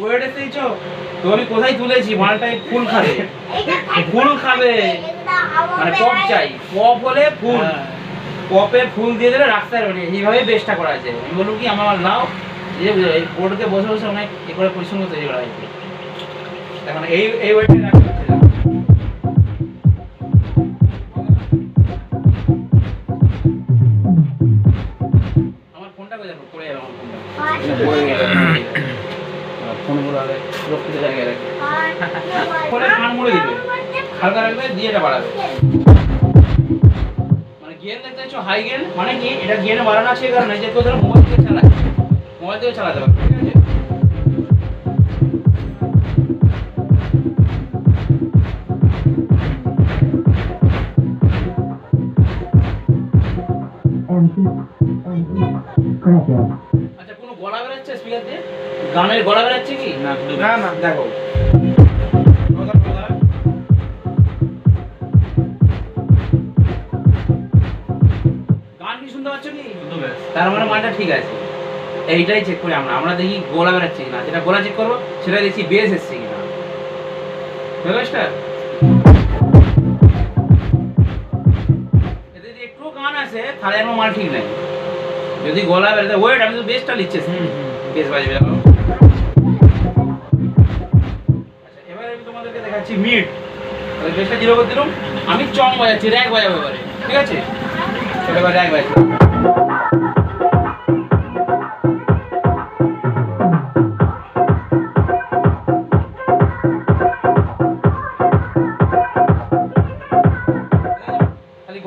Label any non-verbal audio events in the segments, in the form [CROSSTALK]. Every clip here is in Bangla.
ওয়েট তো আমি কোথায় তুলেছি? মালটাই ফুল খাবে। ফুল খাবে। মানে পপ চাই। পপ হলে ফুল। পপে ফুল দিয়ে দিলে রাস্তায় মানে এইভাবে বেস্টটা করা আছে আমি বলব কি আমার নাও। যে এই বোর্ডকে বসে বসে অনেক এ করে পরিশ্রম তৈরি করা হয়েছে। এখন এই এই ওয়েটটা হচ্ছে আমার ফোনটা কোথায় রাখব? পড়ে গেল আমার ফোনটা পড়ে গেল। ফোনগুলো আগে সুরক্ষিত জায়গায় রাখি। [LAUGHS] ফোনে কান মুড়ে দিবে। হালকা রাখবে দিয়ে এটা বাড়াবে। মানে গিয়ার দেখতে হাই গিয়ার মানে কি? এটা গিয়ার বাড়ানো আছে এই কারণে? যে ধরো মোবাইল থেকে চালায় মোবাইল থেকে চালাতে পারবে ঠিক আছে? আচ্ছা কোনো গলা বেরোচ্ছে স্পিকার দিয়ে? গানের গলা বেরোচ্ছে কি? না, না না দেখো। গান কি শুনতে পাচ্ছ কি? তার মানে মানটা ঠিক আছে। এইটাই চেক করি আমরা। আমরা দেখি গোলা বেরোচ্ছে কিনা। যেটা গোলা চেক করব সেটা দেখি বেস এসছে কিনা। বেসটা যদি একটু গান আছে, তাহলে আমার মাল ঠিক নাই। যদি গলা বেরোতে ওয়েট আমি তো বেসটা লিখছি বেস বাজবে আচ্ছা এবার আমি তোমাদেরকে দেখাচ্ছি মিড বেসটা জিরো করে দিলাম? আমি চং বাজাচ্ছি র্যাক বাজাবো এবারে। ঠিক আছে? এবার র্যাক বাজাচ্ছি।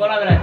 bola de la